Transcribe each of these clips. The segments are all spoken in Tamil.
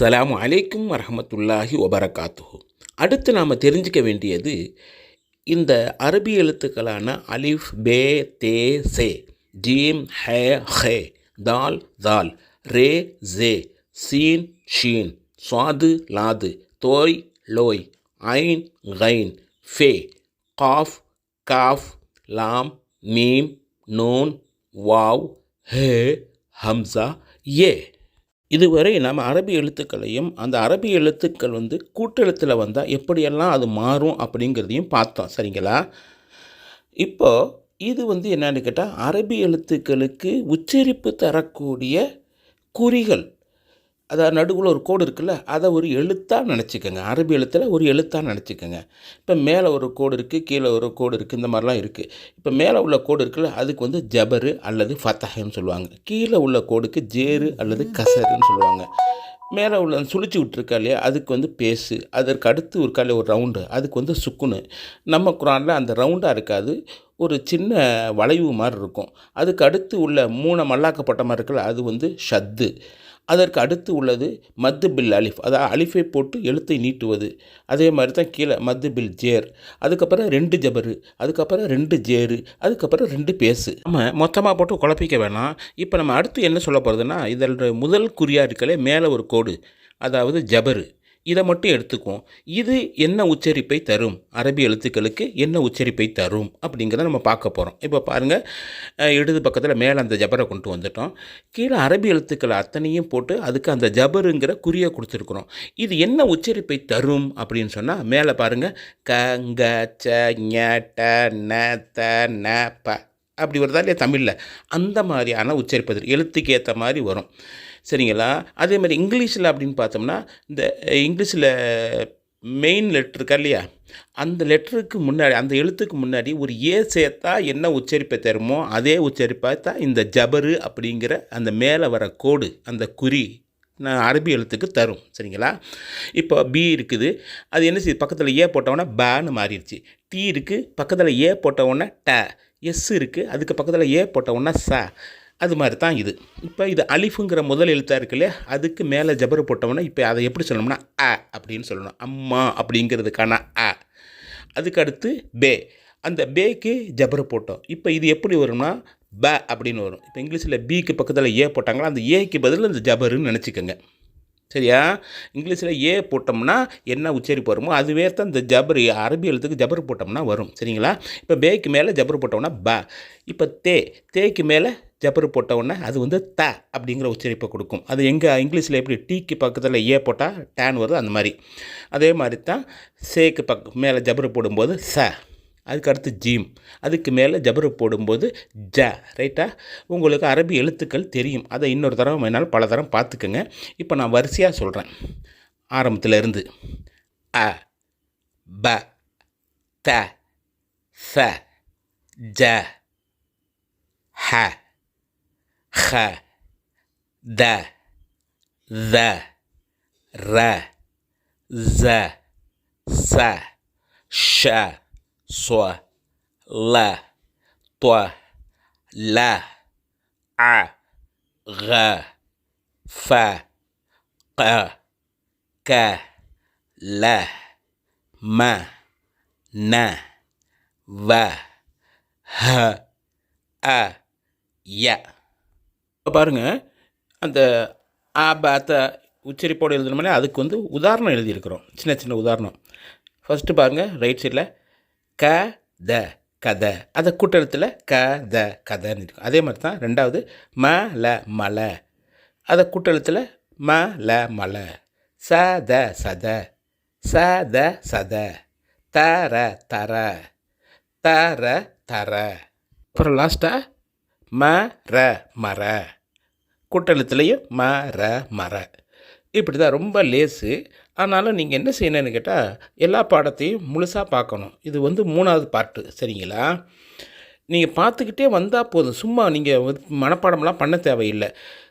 சலாம் அலைக்கும் வரமத்துல்லாஹி ஒபரகாத்துஹு அடுத்து நாம் தெரிஞ்சுக்க வேண்டியது இந்த அரபி எழுத்துக்களான அலிஃப் பே தே சே ஜீம் ஹே ஹே தால் தால் ரே ஜே சீன் ஷீன் சுவாது லாது தோய் லோய் ஐன் கைன் ஃபே காஃப் காஃப் லாம் மீம் நூன் வாவ் ஹே ஹம்சா ஏ. இதுவரை நம்ம அரபி எழுத்துக்களையும் அந்த அரபி எழுத்துக்கள் வந்து கூட்டெழுத்தில் வந்தால் எப்படியெல்லாம் அது மாறும் அப்படிங்கிறதையும் பார்த்தோம். சரிங்களா? இப்போ இது வந்து என்னென்னு கேட்டால் அரபி எழுத்துக்களுக்கு உச்சரிப்பு தரக்கூடிய குறிகள் அதாவது நடுவில் ஒரு கோடு இருக்குல்ல அதை ஒரு எழுத்தாக நினச்சிக்கோங்க. அரபி எழுத்தில் ஒரு எழுத்தாக நினச்சிக்கோங்க. இப்போ மேலே ஒரு கோடு இருக்குது கீழே ஒரு கோடு இருக்குது இந்த மாதிரிலாம் இருக்குது இப்போ மேலே உள்ள கோடு இருக்குல்ல அதுக்கு வந்து ஜபரு அல்லது ஃபத்தஹன்னு சொல்லுவாங்க. கீழே உள்ள கோடுக்கு ஜேரு அல்லது கசருன்னு சொல்லுவாங்க. மேலே உள்ள சுழிச்சு விட்ருக்கா இல்லையா அதுக்கு வந்து பேசு. அதற்கு அடுத்து ஒரு காலையில் ஒரு ரவுண்டு. அதுக்கு வந்து சுக்குனு. நம்ம குரானில் அந்த ரவுண்டாக இருக்காது ஒரு சின்ன வளைவு மாதிரி இருக்கும். அதுக்கு அடுத்து உள்ள மூணை மல்லாக்கப்பட்ட மாதிரி இருக்குல்ல அது வந்து ஷத்து. அதற்கு அடுத்து உள்ளது மத்து பில் அலிஃப். அதாவது அலிஃபை போட்டு எழுத்தை நீட்டுவது. அதே மாதிரி தான் கீழே மத்து பில் ஜேர். அதுக்கப்புறம் ரெண்டு ஜபரு அதுக்கப்புறம் ரெண்டு ஜேரு அதுக்கப்புறம் ரெண்டு பேசு. நம்ம மொத்தமாக போட்டு குழப்பிக்க வேணாம். இப்போ நம்ம அடுத்து என்ன சொல்ல போகிறதுனா இதில் முதல் குறியா இருக்கலே மேலே ஒரு கோடு. அதாவது ஜபரு. இதை மட்டும் எடுத்துக்குவோம். இது என்ன உச்சரிப்பை தரும்? அரபி எழுத்துக்களுக்கு என்ன உச்சரிப்பை தரும்? அப்படிங்கிறத நம்ம பார்க்க போகிறோம் இப்போ பாருங்கள் இடது பக்கத்தில் மேலே அந்த ஜபரை கொண்டு வந்துட்டோம். கீழே அரபி எழுத்துக்கள் அத்தனையும் போட்டு அதுக்கு அந்த ஜபருங்கிற குறியை கொடுத்துருக்குறோம். இது என்ன உச்சரிப்பை தரும் அப்படின்னு சொன்னால் மேலே பாருங்கள் கங்க ச ஞ ட ந த ந ப. அப்படி வருதா இல்லையா? தமிழில். அந்த மாதிரியான உச்சரிப்பு எழுத்துக்கு ஏற்ற மாதிரி வரும். சரிங்களா? அதே மாதிரி இங்கிலீஷில் அப்படின்னு பார்த்தோம்னா இந்த இங்கிலீஷில் மெயின் லெட்ரு இருக்கா இல்லையா? அந்த லெட்டருக்கு முன்னாடி அந்த எழுத்துக்கு முன்னாடி ஒரு ஏ சேர்த்தா என்ன உச்சரிப்பை தருமோ அதே உச்சரிப்பை தான் இந்த ஜபரு அப்படிங்கிற அந்த மேலே வர கோடு அந்த குறி நான் அரபி எழுத்துக்கு தரும் சரிங்களா? இப்போ பி இருக்குது. அது என்ன செய்யுது? பக்கத்தில் ஏ போட்டவொன்னே பேன்னு மாறிடுச்சு. டி இருக்குது பக்கத்தில் ஏ போட்டவொன்னே ட. எஸ் இருக்குது அதுக்கு பக்கத்தில் ஏ போட்டவொன்னே ச. அது மாதிரி தான் இது. இப்போ இது அலிஃபுங்கிற முதல் எழுத்தாக இருக்கு இல்லையா? அதுக்கு மேலே ஜபர் போட்டோம்னா இப்போ அதை எப்படி சொல்லணும்னா அ அப்படின்னு சொல்லணும். அம்மா அப்படிங்கிறதுக்கான அ. அதுக்கு அடுத்து பே. அந்த பேக்கு ஜபர் போட்டோம். இப்போ இது எப்படி வரும்னா ப அப்படின்னு வரும். இப்போ இங்கிலீஷில் பிக்கு பக்கத்தில் ஏ போட்டாங்களா? அந்த ஏக்கு பதில் அந்த ஜபருன்னு நினச்சிக்கோங்க. சரியா? இங்கிலீஷில் ஏ போட்டோம்னா என்ன உச்சரிப்பு வருமோ அதுவே தான் இந்த ஜபர் அரபி எழுத்துக்கு ஜபர் போட்டோம்னா வரும். சரிங்களா? இப்போ பேக்கு மேலே ஜபர் போட்டோம்னா ப. இப்போ தே. தேக்கு மேலே ஜபர் போட்டவுடனே அது வந்து த அப்படிங்கிற உச்சரிப்பை கொடுக்கும். அது எங்கே இங்கிலீஷில் எப்படி டீக்கு பக்கத்தில் ஏ போட்டால் டேன் வருது அந்த மாதிரி. அதே மாதிரி தான் சேக்கு பக்க மேலே ஜபர் போடும்போது ச அதுக்கு அடுத்து ஜீம் அதுக்கு மேலே ஜபரு போடும்போது ஜ ரைட்டா உங்களுக்கு அரபி எழுத்துக்கள் தெரியும். அதை இன்னொரு தடவை வேணாலும் பல தரம் பார்த்துக்குங்க. இப்போ நான் வரிசையாக சொல்கிறேன் ஆரம்பத்தில் இருந்து அ ப த ச ஜ ஹ خ د ذ ر ز س ش ص ل ط ل ع غ ف ق ك ل م ن و ه أ ي பாருங்கள் அந்த ஆ பாத்த உச்சரிப்போடு எழுதணும்னா அதுக்கு வந்து உதாரணம் எழுதியிருக்கிறோம். சின்ன சின்ன உதாரணம். ஃபஸ்ட்டு பாருங்கள் ரைட் சைடில் க த கதை. அதை கூட்டத்தில் க த கதைன்னு இருக்கும். அதே மாதிரி தான் ரெண்டாவது ம ல மலை. அதை கூட்டத்தில் ம ல மலை. ச த சத. ச த சத. தர தர தர தர அப்புறம் லாஸ்ட்டாக ம ர மர. கூட்டெழுத்துலேயும் ம ர மர இப்படி தான் ரொம்ப லேசு. ஆனாலும் நீங்கள் என்ன செய்யணும்னு கேட்டால் எல்லா பாடத்தையும் முழுசாக பார்க்கணும். இது வந்து மூணாவது பாட்டு. சரிங்களா? நீங்கள் பார்த்துக்கிட்டே வந்தால் போதும். சும்மா நீங்கள் மனப்பாடம்லாம் பண்ண தேவையில்லை.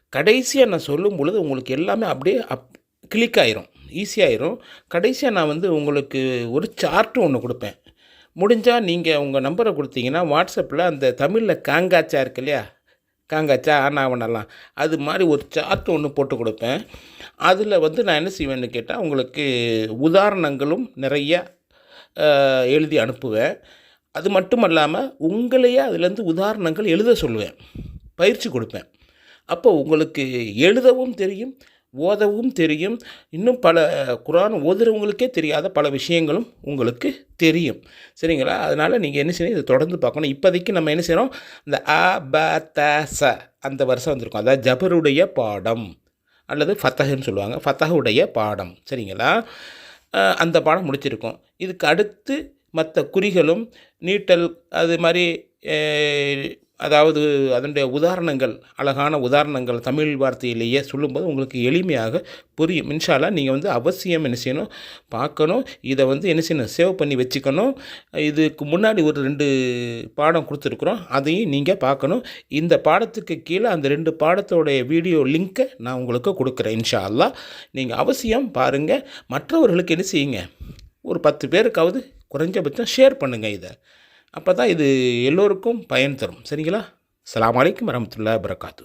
கடைசியாக நான் சொல்லும் பொழுது உங்களுக்கு எல்லாமே அப்படியே அப் கிளிக் ஆயிரும். ஈஸியாயிரும் கடைசியாக நான் வந்து உங்களுக்கு ஒரு சார்ட்டு ஒன்று கொடுப்பேன். முடிஞ்சால் நீங்கள் உங்கள் நம்பரை கொடுத்தீங்கன்னா வாட்ஸ்அப்பில் அந்த தமிழில் காங்காச்சா இருக்கு இல்லையா? காங்காச்சா ஆனாவனெல்லாம் அது மாதிரி ஒரு சார்ட் ஒன்று போட்டு கொடுப்பேன். அதில் வந்து நான் என்ன செய்வேன்னு கேட்டால் உங்களுக்கு உதாரணங்களும் நிறைய எழுதி அனுப்புவேன். அது மட்டும் அல்லாமல் உங்களையே அதுலேருந்து உதாரணங்கள் எழுத சொல்லுவேன். பயிற்சி கொடுப்பேன். அப்போ உங்களுக்கு எழுதவும் தெரியும் ஓதவும் தெரியும். இன்னும் பல குரான் ஓதுறவங்களுக்கே தெரியாத பல விஷயங்களும் உங்களுக்கு தெரியும். சரிங்களா? அதனால் நீங்கள் என்ன செய்யணும்? இதை தொடர்ந்து பார்க்கணும். இப்போதைக்கு நம்ம என்ன செய்கிறோம் இந்த அ ப த ச அந்த வருஷம் வந்திருக்கும். அதாவது ஜபருடைய பாடம் அல்லது ஃபத்தஹன்னு சொல்லுவாங்க. ஃபத்தஹுடைய பாடம். சரிங்களா? அந்த பாடம் முடிச்சிருக்கோம். இதுக்கு அடுத்து மற்ற குறிகளும் நீட்டல் அது மாதிரி அதாவது அதனுடைய உதாரணங்கள் அழகான உதாரணங்கள் தமிழ் வார்த்தையிலேயே சொல்லும்போது உங்களுக்கு எளிமையாக புரியும். இன்ஷாலாக நீங்கள் வந்து அவசியம் என்ன செய்யணும்? பார்க்கணும். இதை வந்து என்ன செய்யணும்? சேவ் பண்ணி வச்சுக்கணும். இதுக்கு முன்னாடி ஒரு ரெண்டு பாடம் கொடுத்துருக்குறோம். அதையும் நீங்கள் பார்க்கணும். இந்த பாடத்துக்கு கீழே அந்த ரெண்டு பாடத்தோடைய வீடியோ லிங்க்கை நான் உங்களுக்கு கொடுக்குறேன் இன்ஷா நீங்கள் அவசியம் பாருங்கள் மற்றவர்களுக்கு என்ன செய்யுங்க? ஒரு பத்து பேருக்காவது குறைஞ்சபட்சம் ஷேர் பண்ணுங்கள் இதை. அப்போ தான் இது எல்லோருக்கும் பயன் தரும். சரிங்களா? அலாம் வலைக்கம் வரமத்துல்லா பரகாத்து